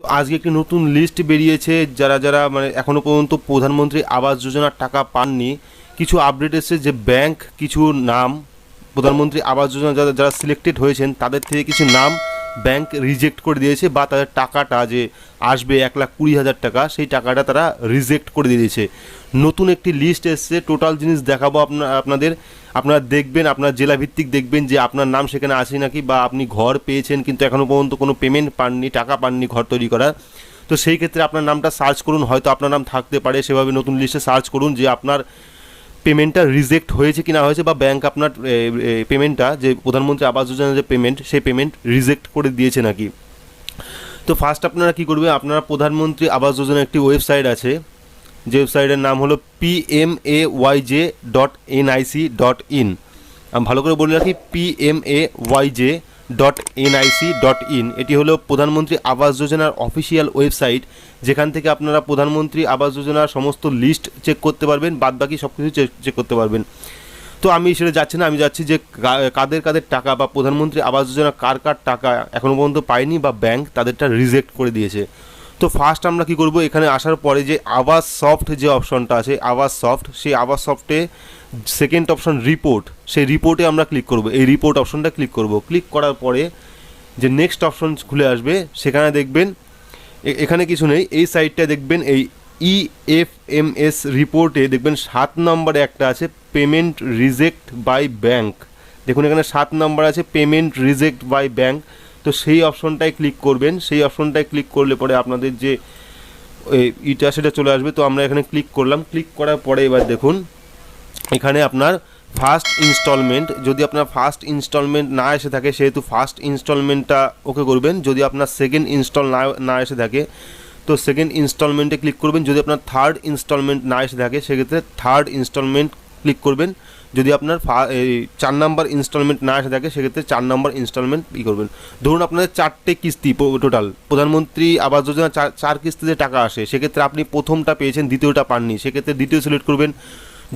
আজকে একটি নতুন লিস্ট বেরিয়েছে, যারা যারা মানে এখনও পর্যন্ত প্রধানমন্ত্রী আবাস যোজনার টাকা পাননি, কিছু আপডেট এসেছে যে ব্যাংক কিছু নাম, প্রধানমন্ত্রী আবাস যোজনা যারা যারা সিলেক্টেড হয়েছেন, তাদের থেকে কিছু নাম ব্যাংক রিজেক্ট করে দিয়েছে বা তাদের টাকাটা যে আসবে এক লাখ কুড়ি হাজার টাকা, সেই টাকাটা তারা রিজেক্ট করে দিয়েছে। নতুন একটি লিস্ট এসছে টোটাল জিনিস দেখাবো আপনার আপনাদের। আপনারা দেখবেন, আপনার জেলা ভিত্তিক দেখবেন যে আপনার নাম সেখানে আছে নাকি বা আপনি ঘর পেয়েছেন কিন্তু এখনও পর্যন্ত কোনো পেমেন্ট পাননি, টাকা পাননি ঘর তৈরি করার। তো সেই ক্ষেত্রে আপনার নামটা সার্চ করুন, হয়তো আপনার নাম থাকতে পারে, সেভাবে নতুন লিস্টে সার্চ করুন যে আপনার পেমেন্টটা রিজেক্ট হয়েছে কি না হয়েছে বা ব্যাংক আপনার পেমেন্টটা যে প্রধানমন্ত্রী আবাস যোজনার যে পেমেন্ট সেই পেমেন্ট রিজেক্ট করে দিয়েছে নাকি? তো ফার্স্ট আপনারা কি করবেন? আপনারা প্রধানমন্ত্রী আবাস যোজনার একটি ওয়েবসাইট আছে, যে ওয়েবসাইটের নাম হলো P M A Y J dot NIC dot in আমি ভালো করে বলে রাখি P M A Y J dot NIC dot in এটি হলো প্রধানমন্ত্রী আবাস যোজনার অফিসিয়াল ওয়েবসাইট, যেখান থেকে আপনারা প্রধানমন্ত্রী আবাস যোজনার সমস্ত লিস্ট চেক করতে পারবেন বাদ বাকি সব কিছু চেক করতে পারবেন। তো আমি সেটা যাচ্ছি না, আমি যাচ্ছি যে কাদের কাদের টাকা বা প্রধানমন্ত্রী আবাস যোজনা কার কার টাকা এখনও পর্যন্ত পায়নি বা ব্যাংক তাদেরটা রিজেক্ট করে দিয়েছে। তো ফার্স্ট আমরা কি করব, এখানে আসার পরে যে আবাস সফট যে অপশনটা আছে, আবাস সফট, সেই আবাস সফটে সেকেন্ড অপশন রিপোর্ট সেই রিপোর্টে আমরা ক্লিক করব। এই রিপোর্ট অপশনটা ক্লিক করব। ক্লিক করার পরে যে নেক্সট অপশন খুলে আসবে, সেখানে দেখবেন এখানে কিছু নেই। এই সাইটটা দেখবেন, এই E ইএফএমএস রিপোর্টে দেখবেন সাত নম্বরে একটা আছে পেমেন্ট রিজেক্ট বাই ব্যাংক দেখুন, এখানে সাত নম্বর আছে পেমেন্ট রিজেক্ট বাই ব্যাংক তো সেই অপশনটায় ক্লিক করবেন। সেই অপশনটায় ক্লিক করলে পরে আপনাদের যে ইটা, সেটা চলে আসবে। তো আমরা এখানে ক্লিক করলাম। ক্লিক করার পরে এবার দেখুন এখানে আপনার ফার্স্ট ইনস্টলমেন্ট যদি আপনার ফার্স্ট ইনস্টলমেন্ট না এসে থাকে, সেহেতু ফার্স্ট ইনস্টলমেন্টটা ওকে করবেন। যদি আপনার সেকেন্ড ইনস্টল না না এসে থাকে, তো সেকেন্ড ইনস্টলমেন্টে ক্লিক করবেন। যদি আপনার থার্ড ইনস্টলমেন্ট না এসে থাকে, সেক্ষেত্রে থার্ড ইনস্টলমেন্ট ক্লিক করবেন। যদি আপনার চার নাম্বার ইনস্টলমেন্ট না এসে থাকে, সেক্ষেত্রে চার নাম্বার ইনস্টলমেন্ট ই করবেন। ধরুন আপনাদের চারটে কিস্তি টোটাল প্রধানমন্ত্রী আবাস যোজনা চার চার কিস্তিতে টাকা আসে, সেক্ষেত্রে আপনি প্রথমটা পেয়েছেন, দ্বিতীয়টা পাননি। সেক্ষেত্রে দ্বিতীয় সিলেক্ট করবেন।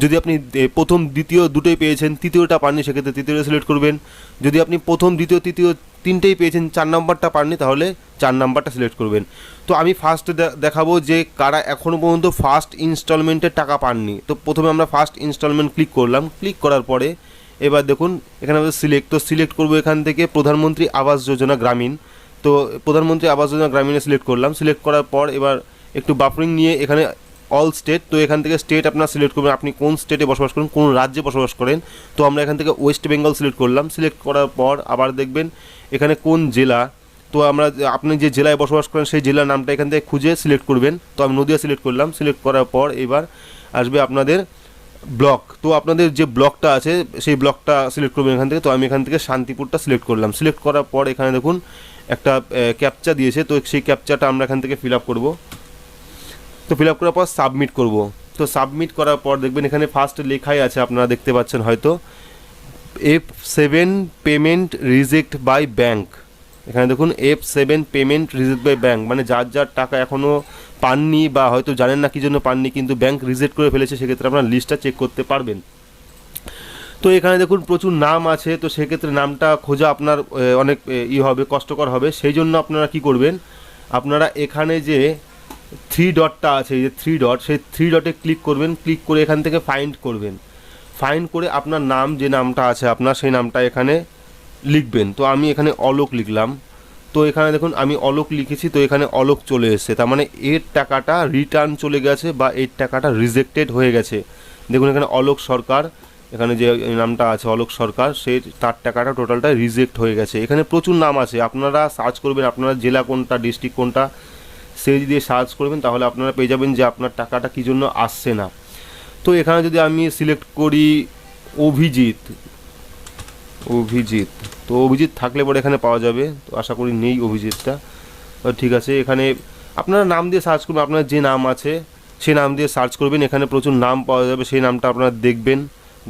যদি আপনি প্রথম, দ্বিতীয় দুটোই পেয়েছেন, তৃতীয়টা পাননি, সেক্ষেত্রে তৃতীয়টা সিলেক্ট করবেন। যদি আপনি প্রথম, দ্বিতীয়, তৃতীয় তিনটেই পেয়েছেন, চার নাম্বারটা পাননি, তাহলে চার নাম্বারটা সিলেক্ট করবেন। তো আমি ফার্স্ট দেখাবো যে কারা এখনও পর্যন্ত ফার্স্ট ইনস্টলমেন্টের টাকা পাননি। তো প্রথমে আমরা ফার্স্ট ইনস্টলমেন্ট ক্লিক করলাম। ক্লিক করার পরে এবার দেখুন, এখানে আমাদের সিলেক্ট তো সিলেক্ট করব এখান থেকে প্রধানমন্ত্রী আবাস যোজনা গ্রামীণ। তো প্রধানমন্ত্রী আবাস যোজনা গ্রামীণে সিলেক্ট করলাম। সিলেক্ট করার পর এবার একটু বাফরিং নিয়ে এখানে অল স্টেট তো এখান থেকে স্টেট আপনার সিলেক্ট করবেন, আপনি কোন স্টেটে বসবাস করেন, কোন রাজ্যে বসবাস করেন। তো আমরা এখান থেকে ওয়েস্ট বেঙ্গল সিলেক্ট করলাম। সিলেক্ট করার পর আবার দেখবেন এখানে কোন জেলা। তো আমরা আপনি যে জেলায় বসবাস করেন, সেই জেলার নামটা এখান থেকে খুঁজে সিলেক্ট করবেন। তো আমি নদিয়া সিলেক্ট করলাম। সিলেক্ট করার পর এবার আসবে আপনাদের ব্লক তো আপনাদের যে ব্লকটা আছে, সেই ব্লকটা সিলেক্ট করবেন এখান থেকে। তো আমি এখান থেকে শান্তিপুরটা সিলেক্ট করলাম। সিলেক্ট করার পর এখানে দেখুন একটা ক্যাপচা দিয়েছে। তো সেই ক্যাপচাটা আমরা এখান থেকে ফিল আপ করব। তো ফিল আপ করার পর সাবমিট করব। তো সাবমিট করার পর দেখবেন এখানে ফার্স্ট লেখাই আছে, আপনারা দেখতে পাচ্ছেন হয়তো। F seven payment reject by bank এখানে দেখুন F seven payment reject by bank মানে যার যার টাকা এখনও পাননি বা হয়তো জানেন না কী জন্য পাননি, কিন্তু ব্যাংক রিজেক্ট করে ফেলেছে, সেক্ষেত্রে আপনার লিস্টটা চেক করতে পারবেন। তো এখানে দেখুন, প্রচুর নাম আছে, তো সেক্ষেত্রে নামটা খোঁজা আপনার অনেক ই হবে, কষ্টকর হবে। সেই জন্য আপনারা কি করবেন, আপনারা এখানে যে থ্রি ডটটা আছে, এই যে থ্রি ডট সেই থ্রি ডটে ক্লিক করবেন ক্লিক করে এখান থেকে ফাইন্ড করবেন। ফাইন্ড করে আপনার নাম, যে নামটা আছে আপনার, সেই নামটা এখানে লিখবেন। তো আমি এখানে অলোক লিখলাম। তো এখানে দেখুন, আমি অলোক লিখেছি, তো এখানে অলোক চলে এসেছে। তার মানে এর টাকাটা রিটার্ন চলে গেছে বা এর টাকাটা রিজেক্টেড হয়ে গেছে। দেখুন, এখানে অলোক সরকার, এখানে যে নামটা আছে অলোক সরকার সেই তার টাকাটা টোটালটা রিজেক্ট হয়ে গেছে। এখানে প্রচুর নাম আছে। আপনারা সার্চ করবেন, আপনারা জেলা কোনটা ডিস্ট্রিক্ট কোনটা সেই দিয়ে সার্চ করবেন, তাহলে আপনারা পেয়ে যাবেন যে আপনার টাকাটা কী জন্য আসছে না। তো এখানে যদি আমি সিলেক্ট করি অভিজিৎ অভিজিৎ, তো অভিজিৎ থাকলে পরে এখানে পাওয়া যাবে। তো আশা করি নেই অভিজিৎটা। ঠিক আছে, এখানে আপনারা নাম দিয়ে সার্চ করবেন, আপনার যে নাম আছে, সে নাম দিয়ে সার্চ করবেন, এখানে প্রচুর নাম পাওয়া যাবে, সেই নামটা আপনারা দেখবেন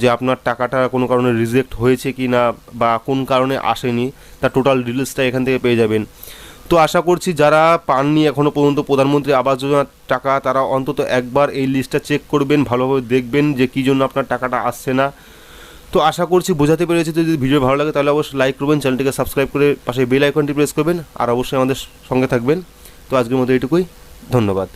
যে আপনার টাকাটা কোনো কারণে রিজেক্ট হয়েছে কি না বা কোন কারণে আসেনি, তার টোটাল ডিটেলসটা এখান থেকে পেয়ে যাবেন। তো আশা করছি যারা পাননি এখনও পর্যন্ত প্রধানমন্ত্রী আবাস যোজনার টাকা, তারা অন্তত একবার এই লিস্টটা চেক করবেন, ভালোভাবে দেখবেন যে কী জন্য আপনার টাকাটা আসছে না। তো আশা করছি বোঝাতে পেরেছি। যদি ভিডিও ভালো লাগে, তাহলে অবশ্যই লাইক করবেন, চ্যানেলটিকে সাবস্ক্রাইব করে পাশে বেল আইকনটি প্রেস করবেন, আর অবশ্যই আমাদের সঙ্গে থাকবেন। তো আজকের মতো এটুকুই ধন্যবাদ।